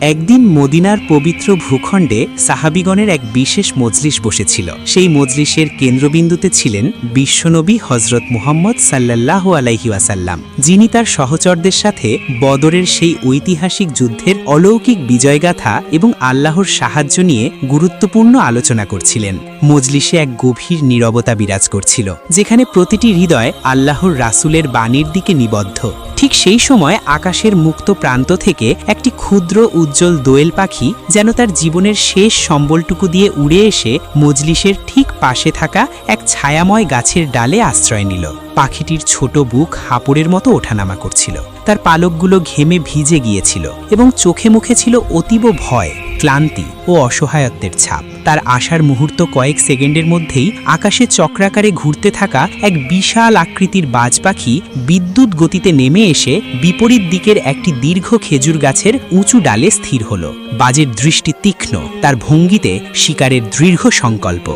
একদিন মদিনার পবিত্র ভূখণ্ডে সাহাবিগণের এক বিশেষ মজলিস বসেছিল। সেই মজলিসের কেন্দ্রবিন্দুতে ছিলেন বিশ্বনবী হজরত মুহাম্মদ সাল্লাল্লাহু আলাইহি ওয়াসাল্লাম, যিনি তার সহচরদের সাথে বদরের সেই ঐতিহাসিক যুদ্ধের অলৌকিক বিজয়গাথা এবং আল্লাহর সাহায্য নিয়ে গুরুত্বপূর্ণ আলোচনা করছিলেন। মজলিসে এক গভীর নীরবতা বিরাজ করছিল, যেখানে প্রতিটি হৃদয় আল্লাহর রাসূলের বাণীর দিকে নিবদ্ধ। ঠিক সেই সময় আকাশের মুক্ত প্রান্ত থেকে একটি ক্ষুদ্র উজ্জ্বল দোয়েল পাখি যেন তার জীবনের শেষ সম্বলটুকু দিয়ে উড়ে এসে মজলিসের ঠিক পাশে থাকা এক ছায়াময় গাছের ডালে আশ্রয় নিল। পাখিটির ছোট বুক হাঁপড়ের মতো ওঠানামা করছিল। তার পালকগুলো ঘেমে ভিজে গিয়েছিল এবং চোখে মুখে ছিল অতীব ভয়, ক্লান্তি। ও অসহায়ত্বের ছাপ। তার আসার মুহূর্ত কয়েক সেকেন্ডের মধ্যেই আকাশে চক্রাকারে ঘুরতে থাকা এক বিশাল আকৃতির বাজ পাখি বিদ্যুৎ গতিতে নেমে এসে বিপরীত দিকের একটি দীর্ঘ খেজুর গাছের উঁচু ডালে স্থির হল। বাজের দৃষ্টি তীক্ষ্ণ, তার ভঙ্গিতে শিকারের দৃঢ় সংকল্প।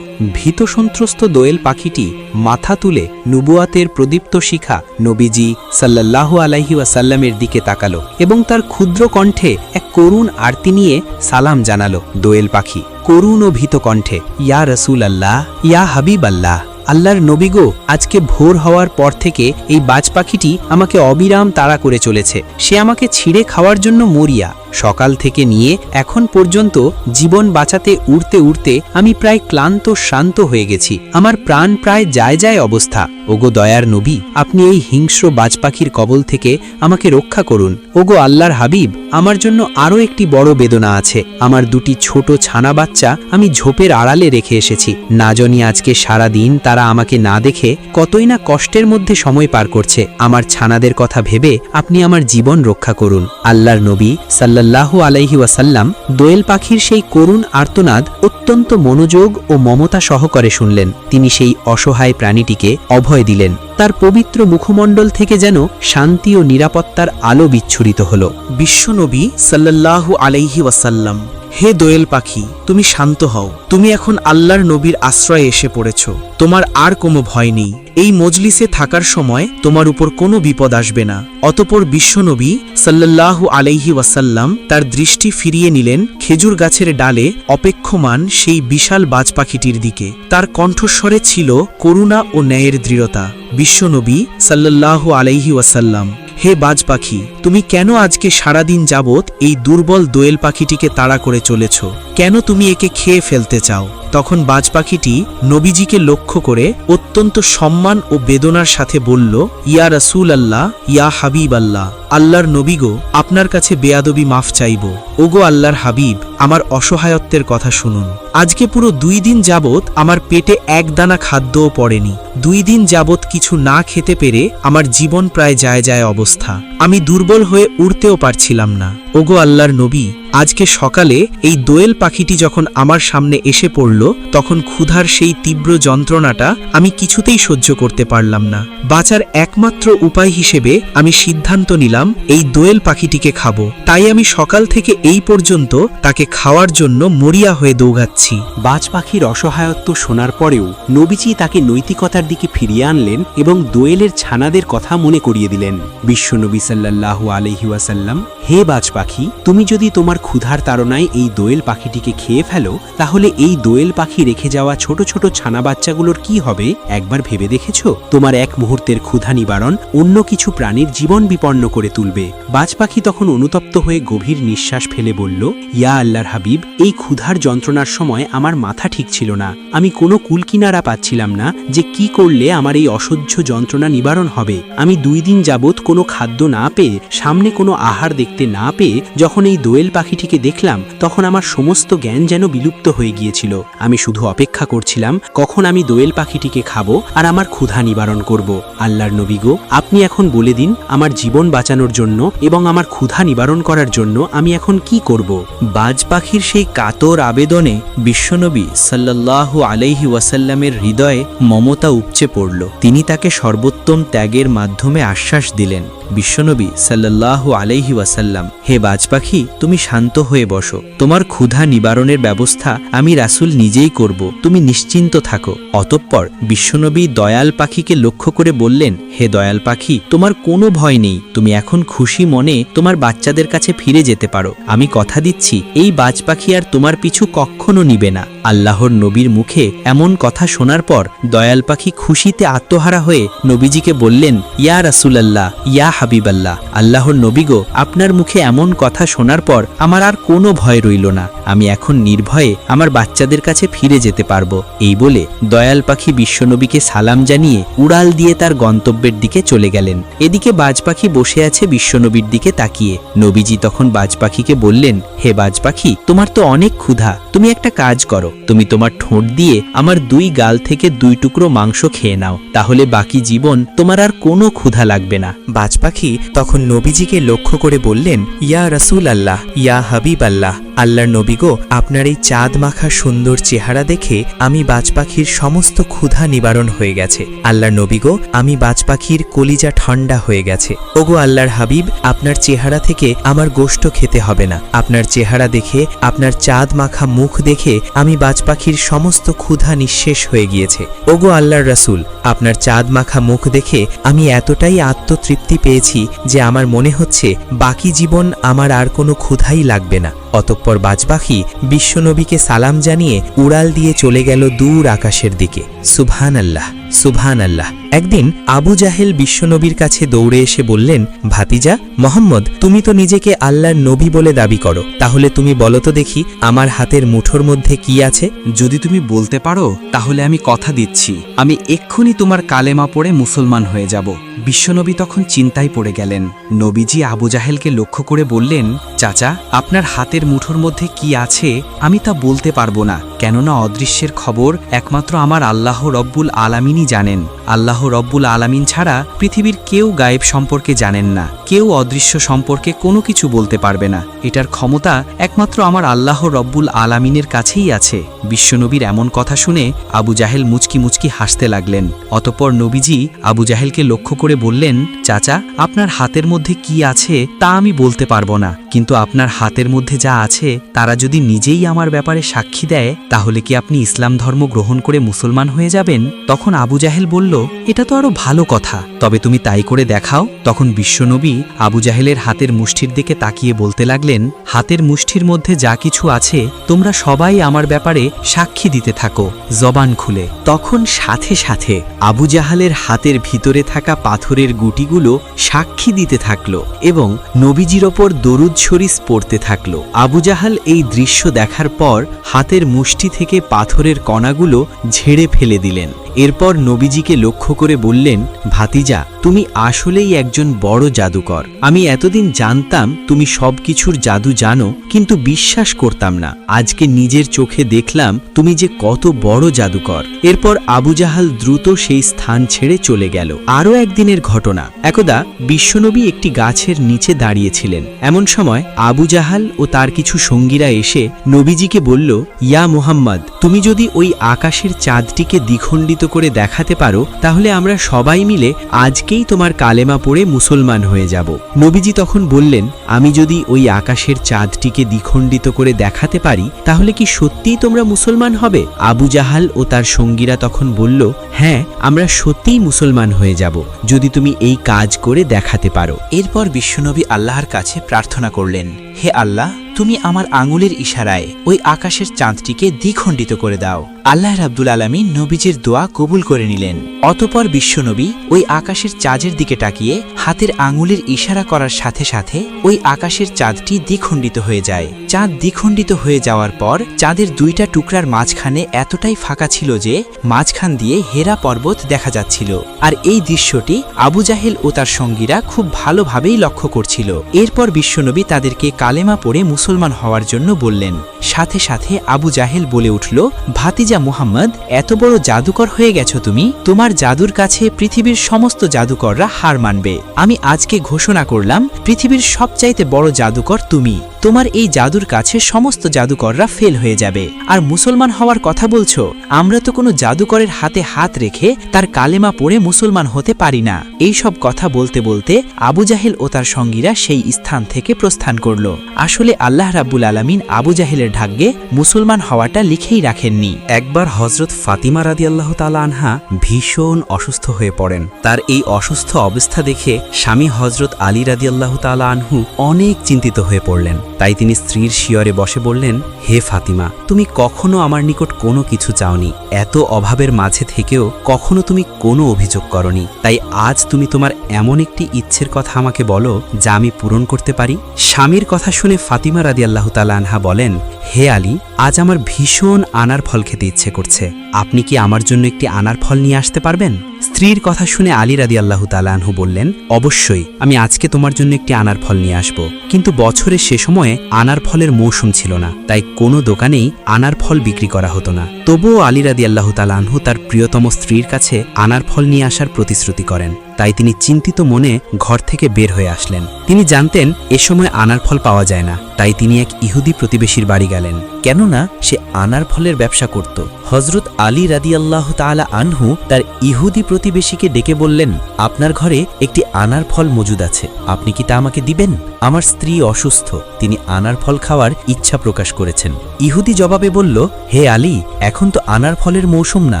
ভীত সন্ত্রস্ত দোয়েল পাখিটি মাথা তুলে নুবুয়াতের প্রদীপ্ত শিখা নবীজি সাল্লাল্লাহু আলাইহি ওয়াসাল্লামের দিকে তাকালো এবং তার ক্ষুদ্র কণ্ঠে এক করুণ আরতি নিয়ে সালাম জানালো। দোয়েল পাখি। করুণ ও ভীত কণ্ঠে ইয়া রসুল আল্লাহ ইয়া হাবিব আল্লাহ আল্লাহর নবীগো আজকে ভোর হওয়ার পর থেকে এই বাজ পাখিটি আমাকে অবিরাম তাড়া করে চলেছে। সে আমাকে ছিঁড়ে খাওয়ার জন্য মরিয়া। সকাল থেকে নিয়ে এখন পর্যন্ত জীবন বাঁচাতে উড়তে উড়তে আমি প্রায় ক্লান্ত, শান্ত হয়ে গেছি। আমার প্রাণ প্রায় যায় যায় অবস্থা। ওগো দয়ার নবী, আপনি এই হিংস্র বাজ পাখির কবল থেকে আমাকে রক্ষা করুন। ওগো আল্লাহর হাবিব, আমার জন্য আরও একটি বড় বেদনা আছে। আমার দুটি ছোট ছানা বাচ্চা আমি ঝোপের আড়ালে রেখে এসেছি। না জানি আজকে সারা দিন তারা আমাকে না দেখে কতই না কষ্টের মধ্যে সময় পার করছে। আমার ছানাদের কথা ভেবে আপনি আমার জীবন রক্ষা করুন। আল্লাহর নবী সাল্লাল্লাহু আলাইহি ওয়াসাল্লাম দোয়েল পাখির সেই করুণ আর্তনাদ অত্যন্ত মনোযোগ ও মমতা সহকারে শুনলেন। তিনি সেই অসহায় প্রাণীটিকে অভয় দিলেন। তার পবিত্র মুখমণ্ডল থেকে যেন শান্তি ও নিরাপত্তার আলো বিচ্ছুরিত হল। বিশ্বনবী সাল্লাল্লাহু আলাইহি ওয়াসাল্লাম, হে দোয়েল পাখি, তুমি শান্ত হও। তুমি এখন আল্লাহর নবীর আশ্রয়ে এসে পড়েছ। তোমার আর কোনো ভয় নেই। এই মজলিসে থাকার সময় তোমার উপর কোনো বিপদ আসবে না। অতপর বিশ্বনবী সাল্লাল্লাহু আলাইহি ওয়াসাল্লাম তার দৃষ্টি ফিরিয়ে নিলেন খেজুর গাছের ডালে অপেক্ষমান সেই বিশাল বাজ পাখিটির দিকে। তার কণ্ঠস্বরে ছিল করুণা ও ন্যায়ের দৃঢ়তা। বিশ্বনবী সাল্লাল্লাহু আলাইহি ওয়াসাল্লাম হে বাজ পাখি, তুমি কেন আজকে সারাদিন যাবৎ এই দুর্বল দোয়েল পাখিটিকে তাড়া করে চলেছ? কেন তুমি একে খেয়ে ফেলতে চাও? তখন বাজ পাখিটি নবীজিকে লক্ষ্য করে অত্যন্ত সম্মান ও বেদনার সাথে বলল, ইয়া রসুল আল্লাহ ইয়া হাবিব আল্লাহ আল্লাহর নবীগো আপনার কাছে বেয়াদবি মাফ চাইব। ওগো আল্লাহর হাবিব, আমার অসহায়ত্বের কথা শুনুন। আজকে পুরো দুই দিন যাবৎ আমার পেটে এক দানা খাদ্যও পড়েনি। দুই দিন যাবৎ কিছু না খেতে পেরে আমার জীবন প্রায় যায় যায় অবস্থা। আমি দুর্বল হয়ে উড়তেও পারছিলাম না। ওগো আল্লাহর নবী আজকে সকালে এই দোয়েল পাখিটি যখন আমার সামনে এসে পড়ল, তখন ক্ষুধার সেই তীব্র যন্ত্রণাটা আমি কিছুতেই সহ্য করতে পারলাম না। বাঁচার একমাত্র উপায় হিসেবে আমি সিদ্ধান্ত নিলাম, এই দোয়েল পাখিটিকে খাব। তাই আমি সকাল থেকে এই পর্যন্ত তাকে খাওয়ার জন্য মরিয়া হয়ে দৌগাচ্ছি বাজ পাখির অসহায়ত্ব শোনার পরেও নবীজি তাকে নৈতিকতার দিকে ফিরিয়ে আনলেন এবং দোয়েলের ছানাদের কথা মনে করিয়ে দিলেন। বিশ্বনবী সাল্লাল্লাহু আলহি ওয়াসাল্লাম, হে বাজ পাখি, তুমি যদি তোমার ক্ষুধার তাড়নায় এই দোয়েল পাখিটিকে খেয়ে ফেলো, তাহলে এই দোয়েল পাখি রেখে যাওয়া ছোট ছোট ছানা বাচ্চাগুলোর কি হবে? একবার ভেবে দেখেছ? তোমার এক মুহূর্তের ক্ষুধা নিবারণ অন্য কিছু প্রাণীর জীবন বিপন্ন করে তুলবে। বাজ পাখি তখন অনুতপ্ত হয়ে গভীর নিঃশ্বাস ফেলে বলল, ইয়া আল্লাহর হাবিব, এই ক্ষুধার যন্ত্রণার সময় আমার মাথা ঠিক ছিল না। আমি কোনো কুলকিনারা পাচ্ছিলাম না যে কি করলে আমার এই অসহ্য যন্ত্রণা নিবারণ হবে। আমি দুই দিন যাবৎ কোনো খাদ্য না পেয়ে, সামনে কোনো আহার দেখতে না পেয়ে, যখন এই দোয়েল পাখিটিকে দেখলাম, তখন আমার সমস্ত জ্ঞান যেন বিলুপ্ত হয়ে গিয়েছিল। আমি শুধু অপেক্ষা করছিলাম, কখন আমি দোয়েল পাখিটিকে খাব আর আমার ক্ষুধা নিবারণ করব। আল্লাহর নবী গো, আপনি এখন বলে দিন, আমার জীবন বাঁচানোর জন্য এবং আমার ক্ষুধা নিবারণ করার জন্য আমি এখন কি করব? বাজ পাখির সেই কাতর আবেদনে বিশ্বনবী সাল্লাল্লাহু আলাইহি ওয়াসাল্লামের হৃদয়ে মমতা উপচে পড়ল। তিনি তাকে সর্বোত্তম ত্যাগের মাধ্যমে আশ্বাস দিলেন। বিশ্বনবী সাল্লাল্লাহু আলাইহি ওয়াসাল্লাম, হে বাজ পাখি তুমি শান্ত হয়ে বসো। তোমার ক্ষুধা নিবারণের ব্যবস্থা আমি রাসুল নিজেই করব। তুমি নিশ্চিন্ত থাকো। অতঃপর বিশ্বনবী দয়াল পাখিকে লক্ষ্য করে বললেন, হে দয়াল পাখি, তোমার কোনো ভয় নেই। তুমি এখন খুশি মনে তোমার বাচ্চাদের কাছে ফিরে যেতে পারো। আমি কথা দিচ্ছি, এই বাজ পাখি আর তোমার পিছু কখনো নিবে না। আল্লাহর নবীর মুখে এমন কথা শোনার পর দয়াল পাখি খুশিতে আত্মহারা হয়ে নবীজিকে বললেন, ইয়া রাসুলাল্লাহ, ইয়া হাবিবাল্লাহ, আল্লাহর নবীগো আপনার মুখে এমন কথা শোনার পর আমার আর কোনো ভয় রইল না। আমি এখন নির্ভয়ে আমার বাচ্চাদের কাছে ফিরে যেতে পারব। এই বলে দয়াল পাখি বিশ্বনবীকে সালাম জানিয়ে উড়াল দিয়ে তার গন্তব্যের দিকে চলে গেলেন। এদিকে বাজ পাখি বসে আছে বিশ্বনবীর দিকে তাকিয়ে। নবীজি তখন বাজ পাখিকে বললেন, হে বাজ পাখি, তোমার তো অনেক ক্ষুধা। তুমি একটা কাজ করো। তুমি তোমার ঠোঁট দিয়ে আমার দুই গাল থেকে দুই টুকরো মাংস খেয়ে নাও, তাহলে বাকি জীবন তোমার আর কোনো ক্ষুধা লাগবে না। বাজ পাখি তখন নবীজিকে লক্ষ্য করে বললেন, ইয়া রসুল আল্লাহ ইয়া হাবিব আল্লাহ আল্লাহর নবী গো, আপনার এই চাঁদ মাখা সুন্দর চেহারা দেখে আমি বাজ পাখির সমস্ত ক্ষুধা নিবারণ হয়ে গেছে। আল্লাহর নবী গো, আমি বাজ পাখির কলিজা ঠান্ডা হয়ে গেছে। ওগো আল্লাহর হাবিব, আপনার চেহারা থেকে আমার গোষ্ঠ খেতে হবে না। আপনার চেহারা দেখে, আপনার চাঁদ মাখা মুখ দেখে আমি বাজ পাখির সমস্ত ক্ষুধা নিঃশেষ হয়ে গিয়েছে। ওগো আল্লাহর রাসূল, আপনার চাঁদ মাখা মুখ দেখে আমি এতটাই আত্মতৃপ্তি পেয়েছি যে আমার মনে হচ্ছে বাকি জীবন আমার আর কোনো ক্ষুধাই লাগবে না। অতঃপর বাজপাখি বিশ্বনবীকে সালাম জানিয়ে উড়াল দিয়ে চলে গেল দূর আকাশের দিকে। সুবহান আল্লাহ সুবহান আল্লাহ একদিন আবু জাহেল বিশ্বনবীর কাছে দৌড়ে এসে বললেন, ভাতিজা, মোহাম্মদ, তুমি তো নিজেকে আল্লাহর নবী বলে দাবি করো। তাহলে তুমি বলো তো দেখি, আমার হাতের মুঠোর মধ্যে কি আছে? যদি তুমি বলতে পারো, তাহলে আমি কথা দিচ্ছি। আমি এক্ষুনি তোমার কালেমা পড়ে মুসলমান হয়ে যাব। বিশ্বনবী তখন চিন্তায় পড়ে গেলেন। নবীজি আবু জাহেলকে লক্ষ্য করে বললেন, চাচা, আপনার হাতের মুঠোর মধ্যে কি আছে? আমি তা বলতে পারব না। কেননা অদৃশ্যের খবর একমাত্র আমার আল্লাহ রব্বুল আলামিনই জানেন। আল্লাহ রব্বুল আলামিন ছাড়া পৃথিবীর কেউ গায়েব সম্পর্কে জানেন না। কেউ অদৃশ্য সম্পর্কে কোনো কিছু বলতে পারবে না। এটার ক্ষমতা একমাত্র আমার আল্লাহ রব্বুল আলামিনের কাছেই আছে। বিশ্বনবীর এমন কথা শুনে আবু জাহেল মুচকি মুচকি হাসতে লাগলেন। অতপর নবীজি আবু জাহেলকে লক্ষ্য করে বললেন, চাচা, আপনার হাতের মধ্যে কি আছে তা আমি বলতে পারব না। কিন্তু আপনার হাতের মধ্যে যা আছে, তারা যদি নিজেই আমার ব্যাপারে সাক্ষী দেয়, তাহলে কি আপনি ইসলাম ধর্ম গ্রহণ করে মুসলমান হয়ে যাবেন? তখন আবু জাহেল বলল এটা তো আরও ভালো কথা। তবে তুমি তাই করে দেখাও, তখন বিশ্বনবী আবু জাহেলের হাতের মুষ্টির দিকে তাকিয়ে বলতে লাগলেন, হাতের মুষ্টির মধ্যে যা কিছু আছে, তোমরা সবাই আমার ব্যাপারে সাক্ষী দিতে থাকো, জবান খুলে। তখন সাথে সাথে আবু জাহালের হাতের ভিতরে থাকা পাথরের গুটিগুলো সাক্ষী দিতে থাকল এবং নবীজির ওপর দরুদ শরীস পড়তে থাকল। আবু জাহাল এই দৃশ্য দেখার পর হাতের মুষ্টি থেকে পাথরের কণাগুলো ঝেড়ে ফেলে দিলেন। এরপর নবীজিকে লক্ষ্য করে বললেন, ভাতিজা, তুমি আসলেই একজন বড় জাদুকর। আমি এতদিন জানতাম তুমি সব কিছুর জাদু জানো, কিন্তু বিশ্বাস করতাম না। আজকে নিজের চোখে দেখলাম তুমি যে কত বড় জাদুকর। এরপর আবু জাহাল দ্রুত সেই স্থান ছেড়ে চলে গেল। আরও একদিনের ঘটনা। একদা বিশ্বনবী একটি গাছের নিচে দাঁড়িয়েছিলেন। এমন সময় আবু জাহাল ও তার কিছু সঙ্গীরা এসে নবীজিকে বলল, ইয়া মুহাম্মদ, তুমি যদি ওই আকাশের চাঁদটিকে দ্বিখণ্ডিত করে দেখাতে পারো, তাহলে আমরা সবাই মিলে আজকেই তোমার কালেমা পড়ে মুসলমান হয়ে যাব। নবীজি তখন বললেন, আমি যদি ওই আকাশের চাঁদটিকে দ্বিখণ্ডিত করে দেখাতে পারি, তাহলে কি সত্যিই তোমরা মুসলমান হবে? আবু জাহাল ও তার সঙ্গীরা তখন বলল হ্যাঁ আমরা সত্যিই মুসলমান হয়ে যাব, যদি তুমি এই কাজ করে দেখাতে পারো। এরপর বিশ্বনবী আল্লাহর কাছে প্রার্থনা করলেন। হে আল্লাহ, তুমি আমার আঙুলের ইশারায় ওই আকাশের চাঁদটিকে দ্বিখণ্ডিত করে দাও। আল্লাহ রাব্দুল আলমী নবীজির দোয়া কবুল করে নিলেন। অতপর বিশ্বনবী ওই আকাশের চাঁদের দিকে তাকিয়ে হাতের আঙুলের ইশারা করার সাথে সাথে ওই আকাশের চাঁদটি দ্বিখণ্ডিত হয়ে যায়। চাঁদ দ্বিখণ্ডিত হয়ে যাওয়ার পর চাঁদের দুইটা টুকরার মাঝখানে এতটাই ফাঁকা ছিল যে মাঝখান দিয়ে হেরা পর্বত দেখা যাচ্ছিল। আর এই দৃশ্যটি আবু জাহেল ও তার সঙ্গীরা খুব ভালোভাবেই লক্ষ্য করছিল। এরপর বিশ্বনবী তাদেরকে কালেমা পড়ে মুসলমান হওয়ার জন্য বললেন, সাথে সাথে আবু জাহেল বলে উঠল, ভাতিজা মুহাম্মদ, এত বড় জাদুকর হয়ে গেছ তুমি, তোমার জাদুর কাছে পৃথিবীর সমস্ত জাদুকররা হার মানবে। আমি আজকে ঘোষণা করলাম, পৃথিবীর সবচাইতে বড় জাদুকর তুমি। তোমার এই জাদুর কাছে সমস্ত জাদুকররা ফেল হয়ে যাবে। আর মুসলমান হওয়ার কথা বলছো? আমরা তো কোনো জাদুকরের হাতে হাত রেখে তার কালেমা পড়ে মুসলমান হতে পারি না। এই সব কথা বলতে বলতে আবু জাহেল ও তার সঙ্গীরা সেই স্থান থেকে প্রস্থান করল। আসলে আল্লাহ রাব্বুল আলামিন আবু জাহেলের ভাগ্যে মুসলমান হওয়াটা লিখেই রাখেননি। একবার হজরত ফাতিমা রাদি আল্লাহ তালা আনহা ভীষণ অসুস্থ হয়ে পড়েন। তার এই অসুস্থ অবস্থা দেখে স্বামী হজরত আলী রাদি আল্লাহ তালা আনহু অনেক চিন্তিত হয়ে পড়লেন। তাই তিনি স্ত্রীর শিয়রে বসে বললেন, হে ফাতিমা, তুমি কখনো আমার নিকট কোনো কিছু চাওনি। এত অভাবের মাঝে থেকেও কখনো তুমি কোনো অভিযোগ করনি। তাই আজ তুমি তোমার এমন একটি ইচ্ছের কথা আমাকে বলো, যা আমি পূরণ করতে পারি? স্বামীর কথা শুনে ফাতিমা রাদি আল্লাহ আনহা বলেন, হে আলী, আজ আমার ভীষণ আনার ফল খেতে ইচ্ছে করছে। আপনি কি আমার জন্য একটি আনার ফল নিয়ে আসতে পারবেন? স্ত্রীর কথা শুনে আলী রাদি আল্লাহ তালাহু বললেন, অবশ্যই, আমি আজকে তোমার জন্য একটি আনার ফল নিয়ে আসব। কিন্তু বছরের সে সময়ে আনার ফলের মৌসুম ছিল না, তাই কোনো দোকানেই আনার ফল বিক্রি করা হতো না। তবুও আলী রাদি আল্লাহ তালাহু তার প্রিয়তম স্ত্রীর কাছে আনার ফল নিয়ে আসার প্রতিশ্রুতি করেন। তাই তিনি চিন্তিত মনে ঘর থেকে বের হয়ে আসলেন। তিনি জানতেন এ সময় আনার ফল পাওয়া যায় না, তাই তিনি এক ইহুদি প্রতিবেশীর বাড়ি গেলেন। কেননা সে আনার ফলের ব্যবসা করত। হজরত আলী রাদিয়াল্লাহ তাআলা আনহু তার ইহুদি প্রতিবেশীকে ডেকে বললেন, আপনার ঘরে একটি আনার ফল মজুদ আছে, আপনি কি তা আমাকে দিবেন? আমার স্ত্রী অসুস্থ, তিনি আনার ফল খাওয়ার ইচ্ছা প্রকাশ করেছেন। ইহুদি জবাবে বলল, হে আলী, এখন তো আনার ফলের মৌসুম না,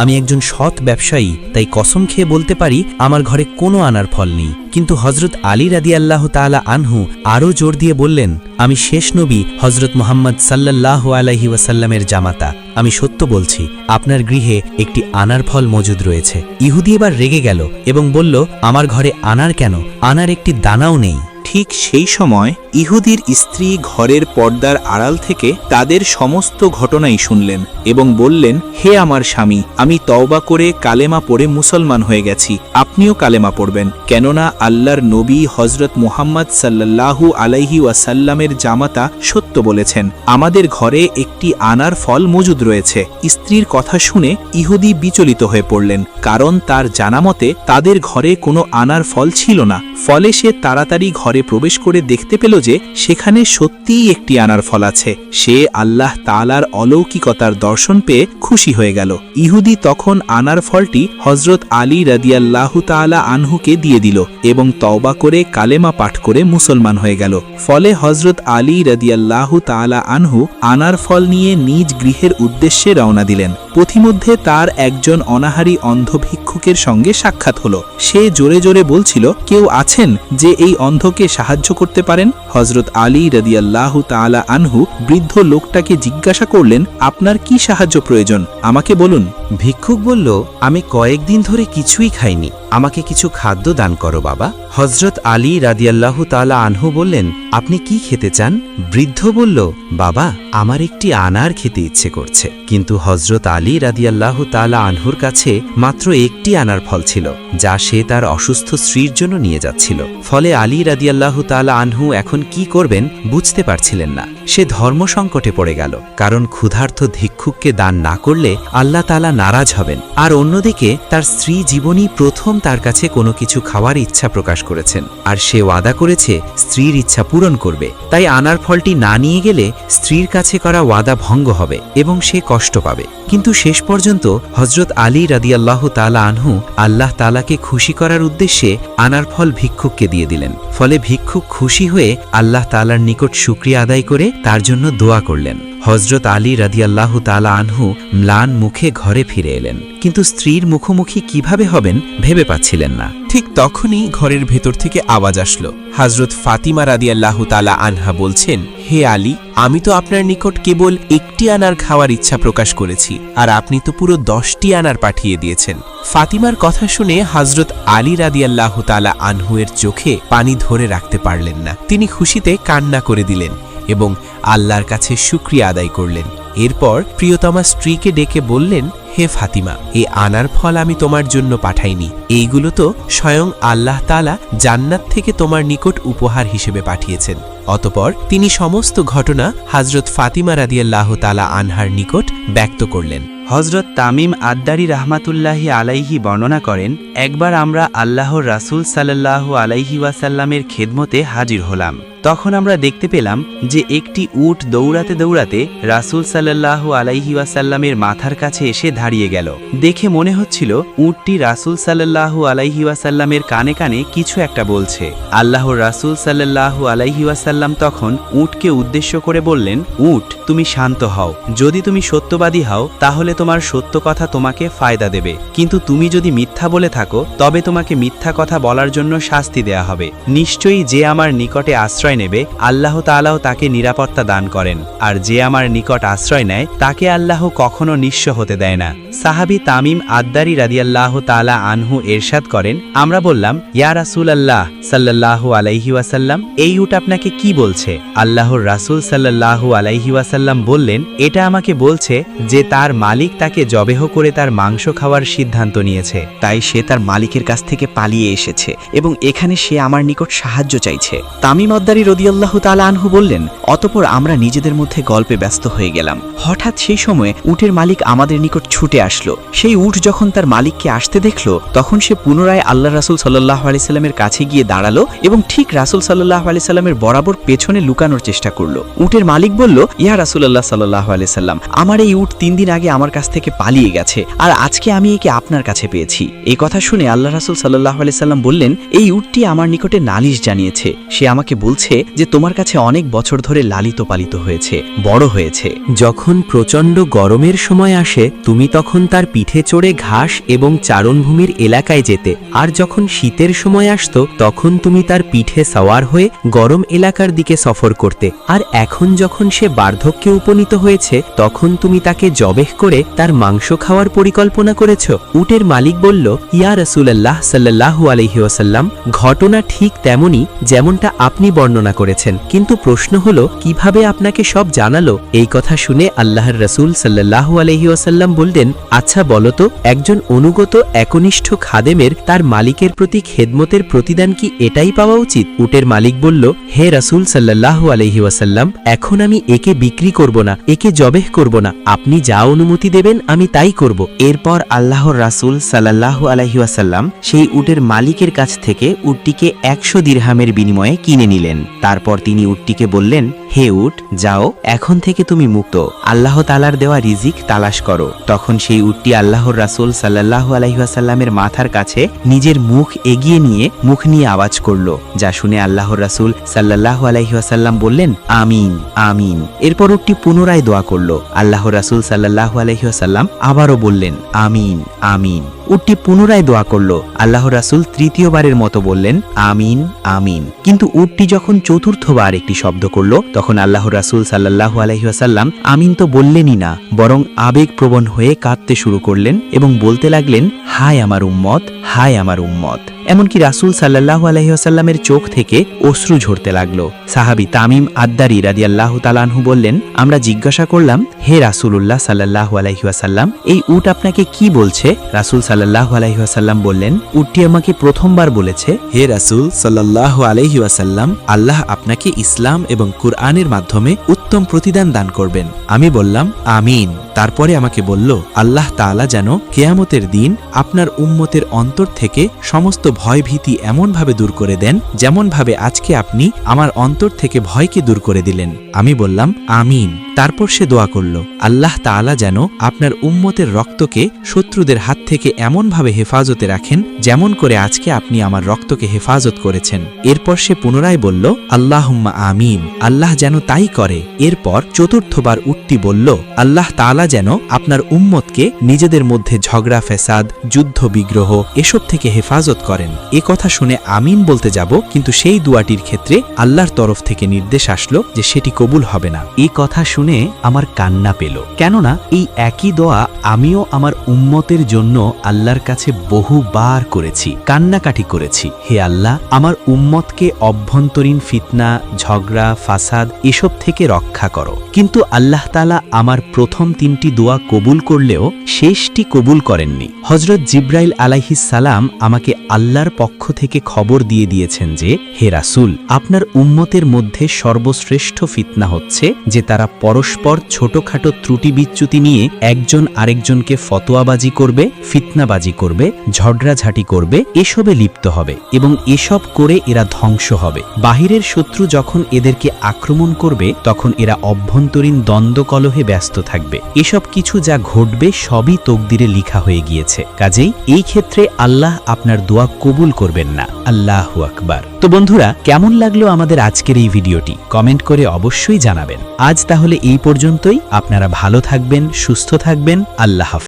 আমি একজন সৎ ব্যবসায়ী, তাই কসম খেয়ে বলতে পারি, আমার ঘরে কোনো আনার ফল নেই। কিন্তু হজরত আলী রাদি আল্লাহ তালা আনহু আরও জোর দিয়ে বললেন, আমি শেষ নবী হজরত মোহাম্মদ সাল্লাহ আলাহি ওয়াসাল্লামের জামাতা। আমি সত্য বলছি, আপনার গৃহে একটি আনার ফল মজুদ রয়েছে। ইহুদি এবার রেগে গেল এবং বলল, আমার ঘরে আনার কেন? আনার একটি দানাও নেই। ঠিক সেই সময় ইহুদির স্ত্রী ঘরের পর্দার আড়াল থেকে তাদের সমস্ত ঘটনাই শুনলেন এবং বললেন, হে আমার স্বামী, আমি তওবা করে কালেমা পড়ে মুসলমান হয়ে গেছি। আপনিও কালেমা পড়বেন। কেননা আল্লাহর নবী হজরত মুহাম্মদ সাল্লাল্লাহু আলাইহি ওয়াসাল্লামের জামাতা সত্য বলেছেন, আমাদের ঘরে একটি আনার ফল মজুদ রয়েছে। স্ত্রীর কথা শুনে ইহুদি বিচলিত হয়ে পড়লেন, কারণ তার জানামতে তাদের ঘরে কোনো আনার ফল ছিল না। ফলে সে তাড়াতাড়ি ঘরে প্রবেশ করে দেখতে পেল যে সেখানে সত্যিই একটি আনার ফল আছে। সে আল্লাহ তালার অলৌকিকতার দর্শন পেয়ে খুশি হয়ে গেল। ইহুদি তখন আনার ফলটি হজরত আলী রাদিয়াল্লাহু তাআলা আনহুকে দিয়ে দিল এবং তওবা করে কালেমা পাঠ করে মুসলমান হয়ে গেল। ফলে হজরত আলী রাদিয়াল্লাহু তাআলা আনহু আনার ফল নিয়ে নিজ গৃহের উদ্দেশ্যে রওনা দিলেন। পথিমধ্যে তার একজন অনাহারী অন্ধ ভিক্ষুকের সঙ্গে সাক্ষাৎ হলো। সে জোরে জোরে বলছিল, কেউ আছেন যে এই অন্ধকে সাহায্য করতে পারেন। হজরত আলী রদিয়াল্লাহ তালা আনহু বৃদ্ধ লোকটাকে জিজ্ঞাসা করলেন, আপনার কি সাহায্য প্রয়োজন? আমাকে বলুন। ভিক্ষুক বলল, আমি কয়েকদিন ধরে কিছুই খাইনি। আমাকে কিছু খাদ্য দান করো, বাবা। হজরত আলী রাদিয়াল্লাহু তালা আনহু বললেন, আপনি কি খেতে চান? বৃদ্ধ বলল, বাবা, আমার একটি আনার খেতে ইচ্ছে করছে। কিন্তু হজরত আলী রাদিয়াল্লাহু তালা আনহুর কাছে মাত্র একটি আনার ফল ছিল, যা সে তার অসুস্থ স্ত্রীর জন্য নিয়ে যাচ্ছিল। ফলে আলী রাদিয়াল্লাহু তালা আনহু এখন কি করবেন বুঝতে পারছিলেন না। সে ধর্ম সংকটে পড়ে গেল, কারণ ক্ষুধার্ত ভিক্ষুককে দান না করলে আল্লাহ তালা নারাজ হবেন। আর অন্যদিকে, তার স্ত্রী জীবনী প্রথম তার কাছে কোনো কিছু খাওয়ার ইচ্ছা প্রকাশ করেছেন। আর সে ওয়াদা করেছে, স্ত্রীর ইচ্ছা পূরণ করবে। তাই আনার ফলটি না নিয়ে গেলে স্ত্রীর কাছে করা ওয়াদা ভঙ্গ হবে এবং সে কষ্ট পাবে। কিন্তু শেষ পর্যন্ত হজরত আলী রাদিয়াল্লাহ তালা আনহু আল্লাহ তালাকে খুশি করার উদ্দেশ্যে আনার ফল ভিক্ষুককে দিয়ে দিলেন। ফলে ভিক্ষুক খুশি হয়ে আল্লাহ তালার নিকট শুক্রিয়া আদায় করে তার জন্য দোয়া করলেন। হজরত আলী রাদিয়াল্লাহ তালা আনহু ম্লান মুখে ঘরে ফিরে এলেন। কিন্তু স্ত্রীর মুখোমুখি কীভাবে হবেন ভেবে পাচ্ছিলেন না। ঠিক তখনই ঘরের ভেতর থেকে আওয়াজ আসলো। হাজরত ফাতিমা রাদিয়াল্লাহ তালা আনহা বলছেন, হে আলী, আমি তো আপনার নিকট কেবল একটি আনার খাওয়ার ইচ্ছা প্রকাশ করেছি, আর আপনি তো পুরো দশটি আনার পাঠিয়ে দিয়েছেন। ফাতিমার কথা শুনে হজরত আলী রাদিয়াল্লাহ তালা আনহুয়ের চোখে পানি ধরে রাখতে পারলেন না। তিনি খুশিতে কান্না করে দিলেন। এবং আল্লাহর কাছে শুক্রিয়া আদায় করলেন। এরপর প্রিয়তমা স্ত্রীকে ডেকে বললেন, হে ফাতিমা, এ আনার ফল আমি তোমার জন্য পাঠাইনি। এইগুলো তো স্বয়ং আল্লাহ তালা জান্নাত থেকে তোমার নিকট উপহার হিসেবে পাঠিয়েছেন। অতপর তিনি সমস্ত ঘটনা হজরত ফাতিমা রাদিয়াল্লাহ তালা আনহার নিকট ব্যক্ত করলেন। হজরত তামিম আদ্দারি রাহমাতুল্লাহি আলাইহি বর্ণনা করেন, একবার আমরা আল্লাহর রাসূল সাল্লাল্লাহু আলাইহি ওয়াসাল্লামের খেদমতে হাজির হলাম। তখন আমরা দেখতে পেলাম যে একটি উট দৌড়াতে দৌড়াতে রাসূল সাল্লাল্লাহু আলাইহি ওয়াসাল্লামের মাথার কাছে এসে দাঁড়িয়ে গেল। দেখে মনে হচ্ছিল উটটি রাসূল সাল্লাল্লাহু আলাইহি ওয়াসাল্লামের কানে কানে কিছু একটা বলছে। আল্লাহর রাসূল সাল্লাল্লাহু আলাইহি ওয়াসাল্লাম তখন উটকে উদ্দেশ্য করে বললেন, উট, তুমি শান্ত হও। যদি তুমি সত্যবাদী হও, তাহলে তোমার সত্য কথা তোমাকে ফায়দা দেবে। কিন্তু তুমি যদি মিথ্যা বলে থাকো, তবে তোমাকে মিথ্যা কথা বলার জন্য শাস্তি দেয়া হবে। নিশ্চয়ই যে আমার নিকটে আশ্রয় নেবে, আল্লাহ তাআলাও তাকে নিরাপত্তা দান করেন। আর যে আমার নিকট আশ্রয় নেয়, তাকে আল্লাহ কখনো নিঃস্ব হতে দেয় না। সাহাবি তামিম আদ্দারি রাদিয়াল্লাহ তাআলা আনহু এরশাদ করেন, আমরা বললাম, ইয়া রাসূল আল্লাহ সাল্লাল্লাহু আলাইহি ওয়াসাল্লাম, এই উট আপনাকে কি বলছে? আল্লাহর রাসূল সাল্লাল্লাহু আলাইহি ওয়াসাল্লাম বললেন, এটা আমাকে বলছে যে তার মালিক তাকে জবেহ করে তার মাংস খাওয়ার সিদ্ধান্ত নিয়েছে। তাই সে তার মালিকের কাছ থেকে পালিয়ে এসেছে এবং এখানে সে আমার নিকট সাহায্য চাইছে। তামিম অদ্দারি রদিয়াল্লাহ তালা আনহু বললেন, অতপর আমরা নিজেদের মধ্যে গল্পে ব্যস্ত হয়ে গেলাম। হঠাৎ সেই সময়ে উটের মালিক আমাদের নিকট ছুটে আসলো। সেই উট যখন তার মালিককে আসতে দেখল, তখন সে পুনরায় আল্লাহ রাসুল সাল্লাহ আলাইসাল্লামের কাছে গিয়ে দাঁড়াল এবং ঠিক রাসুল সাল্লাহ আলাইসাল্লামের বরাবর পেছনে লুকানোর চেষ্টা করল। উটের মালিক বলল, ইয়া রাসুল্লাহ সাল্লাহ আলাইসাল্লাম আমার এই উট তিন দিন আগে আমার কাছ থেকে পালিয়ে গেছে, আর আজকে আমি একে আপনার কাছে পেয়েছি। এই কথা শুনে আল্লাহ রাসুল সাল্লাহ আলাইসাল্লাম বললেন, এই উটটি আমার নিকটে নালিশ জানিয়েছে। সে আমাকে বলছে যে তোমার কাছে অনেক বছর ধরে লালিত পালিত হয়েছে, বড় হয়েছে। যখন প্রচণ্ড গরমের সময় আসে, তুমি তখন তার পিঠে চড়ে ঘাস এবং চারণভূমির এলাকায় যেতে। আর যখন শীতের সময় আসতো, তখন তুমি তার পিঠে সওয়ার হয়ে গরম এলাকার দিকে সফর করতে। আর এখন যখন সে বার্ধক্যে উপনীত হয়েছে, তখন তুমি তাকে জবেহ করে তার মাংস খাওয়ার পরিকল্পনা করেছ। উটের মালিক বলল, ইয়া রসুলাল্লাহ সাল্লাহু আলহি ওসাল্লাম ঘটনা ঠিক তেমনই, যেমনটা আপনি বর্ণনা করেছেন। কিন্তু প্রশ্ন হলো, কীভাবে আপনাকে সব জানালো? এই কথা শুনে আল্লাহর রসুল সাল্লাহু আলহি ওসাল্লাম বললেন আচ্ছা বলতো একজন অনুগত একনিষ্ঠ খাদেমের তার মালিকের প্রতি খেদমতের প্রতিদান কি এটাই পাওয়া উচিত? উটের মালিক বলল, হে রাসুল সাল্লাহু আলহি ওয়াসাল্লাম, এখন আমি একে বিক্রি করব না, একে জবেহ করব না। আপনি যা অনুমতি দেবেন, আমি তাই করব। এরপর আল্লাহর রাসুল সাল্লাহু আলহিউসাল্লাম সেই উটের মালিকের কাছ থেকে উটটিকে একশো দিরহামের বিনিময়ে কিনে নিলেন। তারপর তিনি উটটিকে বললেন, হে উট, যাও, এখন থেকে তুমি মুক্ত। আল্লাহ তালার দেওয়া রিজিক তালাশ করো। তখন সেই উটটি আল্লাহর রাসুল সাল্লাহু আলহিহাসাল্লামের মাথার কাছে নিজের মুখ এগিয়ে নিয়ে মুখ নিয়ে আওয়াজ করল, যা শুনে আল্লাহর রাসুল সাল্লাহু আলহিহাসাল্লাম বললেন, আমিন আমিন। এরপর উটটি পুনরায় দোয়া করল। আল্লাহ রাসুল সাল্লাহু আলহিহাসাল্লাম আবারও বললেন, আমিন আমিন। উটটি পুনরায় দোয়া করল। আল্লাহ রাসুল তৃতীয়বারের মতো বললেন আমিন আমিন। কিন্তু উটটি যখন চতুর্থবার একটি শব্দ করল, তখন আল্লাহ রাসুল সাল্লাহু আলহিহাসাল্লাম আমিন তো বললেনই না, বরং আবেগপ্রবণ হয়ে কাঁদতে শুরু করলেন এবং বলতে লাগলেন, হায় আমার উম্মত, হায় আমার উম্মত। এমনকি রাসুল সাল্লাহু আলহিহাসাল্লামের চোখ থেকে অশ্রু ঝরতে লাগল। সাহাবি তামিম আদ্দারি রাদিয়াল্লাহ তালানহু বললেন, আমরা জিজ্ঞাসা করলাম, হে রাসুলুল্লাহ সাল্লাহু আলহিহাসাল্লাম এই উট আপনাকে কি বলছে? রাসুল সাল্লাহু আলহিহাসাল্লাম বললেন, উটটি আমাকে প্রথমবার বলেছে, হে রাসুল সাল্লাহ আলহি ওয়াসাল্লাম, আল্লাহ আপনাকে ইসলাম এবং কুরআনের মাধ্যমে উত্তম প্রতিদান দান করবেন। আমি বললাম আমিন। তারপরে আমাকে বলল, আল্লাহ তাআলা যেন কেয়ামতের দিন আপনার উম্মতের অন্তর থেকে সমস্ত ভয়ভীতি এমনভাবে দূর করে দেন, যেমনভাবে আজকে আপনি আমার অন্তর থেকে ভয়কে দূর করে দিলেন। আমি বললাম, আমিন। তারপর সে দোয়া করল, আল্লাহ তাআলা যেন আপনার উম্মতের রক্তকে শত্রুদের হাত থেকে এমনভাবে হেফাজতে রাখেন, যেমন করে আজকে আপনি আমার রক্তকে হেফাজত করেছেন। এরপর সে পুনরায় বলল, আল্লাহুম্মা আমিন। আল্লাহ যেন তাই করে। এরপর চতুর্থবার উটটি বলল, আল্লাহ তাআলা যেন আপনার উম্মতকে নিজেদের মধ্যে ঝগড়া ফেসাদ যুদ্ধ, বিগ্রহ এসব থেকে হেফাজত করেন। এ কথা শুনে আমিন বলতে যাব, কিন্তু সেই দুয়াটির ক্ষেত্রে আল্লাহর তরফ থেকে নির্দেশ আসলো যে সেটি কবুল হবে না। এই কথা শুনে আমার কান্না পেল। কেননা এই একই দোয়া আমিও আমার উম্মতের জন্য আল্লাহর কাছে বহুবার করেছি, কান্নাকাটি করেছি। হে আল্লাহ, আমার উম্মতকে অভ্যন্তরীণ ফিতনা, ঝগড়া, ফাসাদ এসব থেকে রক্ষা করো। কিন্তু আল্লাহ তালা আমার প্রথম তিনটি দোয়া কবুল করলেও শেষটি কবুল করেননি। হজরত জিব্রাইল আলাইহিস সালাম আমাকে আল্লাহর পক্ষ থেকে খবর দিয়ে দিয়েছেন যে, হে রাসুল, আপনার উম্মতের মধ্যে সর্বশ্রেষ্ঠ ফিতনা হচ্ছে যে তারা পরস্পর ছোটখাটো ত্রুটি বিচ্যুতি নিয়ে একজন আরেকজনকে ফতোয়াবাজি করবে, ফিতনাবাজি করবে, ঝগড়াঝাটি করবে, এসবে লিপ্ত হবে এবং এসব করে এরা ধ্বংস হবে। বাহিরের শত্রু যখন এদেরকে আক্রমণ করবে, তখন এরা অভ্যন্তরীণ দ্বন্দ্বকলহে ব্যস্ত থাকবে। এসব কিছু যা ঘটবে সবই তকদিরে লিখা হয়ে গিয়েছে। কাজেই এই ক্ষেত্রে আল্লাহ আপনার দোয়া কবুল করবেন না। আল্লাহ আকবার। তো বন্ধুরা, কেমন লাগল আমাদের আজকের এই ভিডিওটি? কমেন্ট করে অবশ্যই জানাবেন। আজ তাহলে এই পর্যন্তই। আপনারা ভালো থাকবেন, সুস্থ থাকবেন। আল্লাহ